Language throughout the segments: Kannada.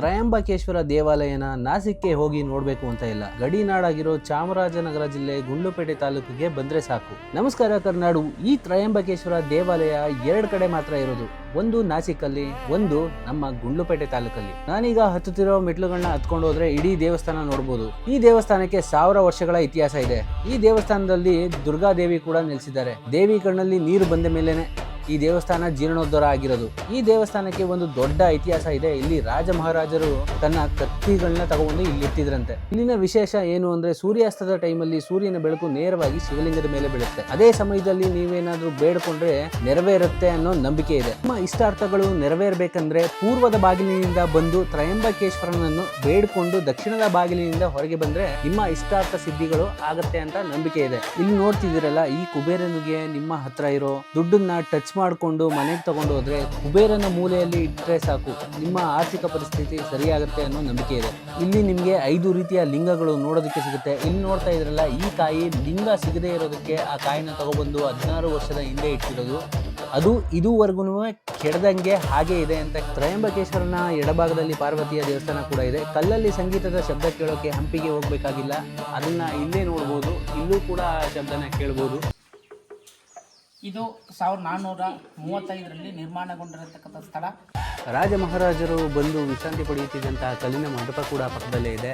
ತ್ರಯಂಬಕೇಶ್ವರ ದೇವಾಲಯನ ನಾಸಿಕ್ಗೆ ಹೋಗಿ ನೋಡಬೇಕು ಅಂತ ಇಲ್ಲ. ಗಡಿನಾಡಾಗಿರೋ ಚಾಮರಾಜನಗರ ಜಿಲ್ಲೆ ಗುಂಡ್ಲುಪೇಟೆ ತಾಲೂಕಿಗೆ ಬಂದ್ರೆ ಸಾಕು. ನಮಸ್ಕಾರ ಕರ್ನಾಡು. ಈ ತ್ರಯಂಬಕೇಶ್ವರ ದೇವಾಲಯ ಎರಡ್ ಕಡೆ ಮಾತ್ರ ಇರೋದು. ಒಂದು ನಾಸಿಕಲ್ಲಿ, ಒಂದು ನಮ್ಮ ಗುಂಡ್ಲುಪೇಟೆ ತಾಲೂಕಲ್ಲಿ. ನಾನೀಗ ಹತ್ತುತ್ತಿರೋ ಮೆಟ್ಲುಗಳನ್ನ ಹತ್ಕೊಂಡು ಹೋದ್ರೆ ಇಡೀ ದೇವಸ್ಥಾನ ನೋಡಬಹುದು ಈ ದೇವಸ್ಥಾನಕ್ಕೆ ಸಾವಿರ ವರ್ಷಗಳ ಇತಿಹಾಸ ಇದೆ. ಈ ದೇವಸ್ಥಾನದಲ್ಲಿ ದುರ್ಗಾದೇವಿ ಕೂಡ ನೆಲೆಸಿದ್ದಾರೆ. ದೇವಿ ಕಣ್ಣಲ್ಲಿ ನೀರು ಬಂದ ಮೇಲೇನೆ ಈ ದೇವಸ್ಥಾನ ಜೀರ್ಣೋದ್ಧಾರ ಆಗಿರೋದು. ಈ ದೇವಸ್ಥಾನಕ್ಕೆ ಒಂದು ದೊಡ್ಡ ಇತಿಹಾಸ ಇದೆ. ಇಲ್ಲಿ ರಾಜ ಮಹಾರಾಜರು ತನ್ನ ಕತ್ತಿಗಳನ್ನ ತಗೊಂಡು ಇಲ್ಲಿ ಇಟ್ಟಿದ್ರಂತೆ. ಇಲ್ಲಿನ ವಿಶೇಷ ಏನು ಅಂದ್ರೆ ಸೂರ್ಯಾಸ್ತದ ಟೈಮಲ್ಲಿ ಸೂರ್ಯನ ಬೆಳಕು ನೇರವಾಗಿ ಶಿವಲಿಂಗದ ಮೇಲೆ ಬೀಳುತ್ತೆ. ಅದೇ ಸಮಯದಲ್ಲಿ ನೀವೇನಾದ್ರೂ ಬೇಡ್ಕೊಂಡ್ರೆ ನೆರವೇರುತ್ತೆ ಅನ್ನೋ ನಂಬಿಕೆ ಇದೆ. ನಿಮ್ಮ ಇಷ್ಟಾರ್ಥಗಳು ನೆರವೇರ್ಬೇಕಂದ್ರೆ ಪೂರ್ವದ ಬಾಗಿಲಿನಿಂದ ಬಂದು ತ್ರಯಂಬಕೇಶ್ವರನನ್ನು ಬೇಡ್ಕೊಂಡು ದಕ್ಷಿಣದ ಬಾಗಿಲಿನಿಂದ ಹೊರಗೆ ಬಂದ್ರೆ ನಿಮ್ಮ ಇಷ್ಟಾರ್ಥ ಸಿದ್ಧಿಗಳು ಆಗತ್ತೆ ಅಂತ ನಂಬಿಕೆ ಇದೆ. ಇಲ್ಲಿ ನೋಡ್ತಿದ್ದೀರಲ್ಲ, ಈ ಕುಬೇರನಿಗೆ ನಿಮ್ಮ ಹತ್ರ ಇರೋ ದುಡ್ಡನ್ನ ಟಚ್ ಮಾಡಿಕೊಂಡು ಮನೆಗೆ ತಗೊಂಡು ಹೋದ್ರೆ ಕುಬೇರನ ಮೂಲೆಯಲ್ಲಿ ಇಟ್ಟರೆ ಸಾಕು. ನಿಮ್ಮ ಆರ್ಥಿಕ ಪರಿಸ್ಥಿತಿ ಸರಿಯಾಗುತ್ತೆ ಅನ್ನೋ ನಂಬಿಕೆ ಇದೆ. ಇಲ್ಲಿ ನಿಮಗೆ ಐದು ರೀತಿಯ ಲಿಂಗಗಳು ನೋಡೋದಕ್ಕೆ ಸಿಗುತ್ತೆ. ಇಲ್ಲಿ ನೋಡ್ತಾ ಇದ್ರಲ್ಲ, ಈ ಕಾಯಿ ಲಿಂಗ ಸಿಗದೇ ಇರೋದಕ್ಕೆ ಆ ಕಾಯಿನ ತಗೊಬಂದು ಹದಿನಾರು ವರ್ಷದ ಹಿಂದೆ ಇಟ್ಟಿರೋದು. ಅದು ಇದುವರೆಗೂ ಕೆಡದಂಗೆ ಹಾಗೆ ಇದೆ ಅಂತ ತ್ರಯಂಬಕೇಶ್ವರನ ಎಡಭಾಗದಲ್ಲಿ ಪಾರ್ವತಿಯ ದೇವಸ್ಥಾನ ಕೂಡ ಇದೆ. ಕಲ್ಲಲ್ಲಿ ಸಂಗೀತದ ಶಬ್ದ ಕೇಳೋಕೆ ಹಂಪಿಗೆ ಹೋಗಬೇಕಾಗಿಲ್ಲ. ಅದನ್ನ ಇಲ್ಲೇ ನೋಡ್ಬೋದು. ಇಲ್ಲೂ ಕೂಡ ಆ ಶಬ್ದನ ಕೇಳ್ಬೋದು. ಇದು ಸಾವಿರದ ನಾನ್ನೂರ ಮೂವತ್ತೈದರಲ್ಲಿ ನಿರ್ಮಾಣಗೊಂಡಿರತಕ್ಕಂಥ ಸ್ಥಳ. ರಾಜ ಮಹಾರಾಜರು ಬಂದು ವಿಶ್ರಾಂತಿ ಪಡೆಯುತ್ತಿದ್ದಂತಹ ಕಲ್ಲಿನ ಮಂಟಪ ಕೂಡ ಪಕ್ಕದಲ್ಲೇ ಇದೆ.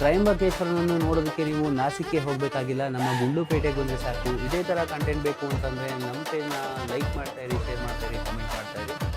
ತ್ರಯಂಬಕೇಶ್ವರನನ್ನು ನೋಡೋದಕ್ಕೆ ನೀವು ನಾಸಿಕ್ಗೆ ಹೋಗಬೇಕಾಗಿಲ್ಲ. ನಮ್ಮ ಗುಂಡ್ಲುಪೇಟೆಗೆ ಬಂದರೆ ಸಾಕು. ಇದೇ ಥರ ಕಂಟೆಂಟ್ ಬೇಕು ಅಂತಂದರೆ ನಮ್ಮ ಪೇಜ್ನ ಲೈಕ್ ಮಾಡ್ತಾ ಇರಿ ಶೇರ್ ಮಾಡ್ತಾ ಇರಿ ಕಮೆಂಟ್ ಮಾಡ್ತಾ ಇರಿ.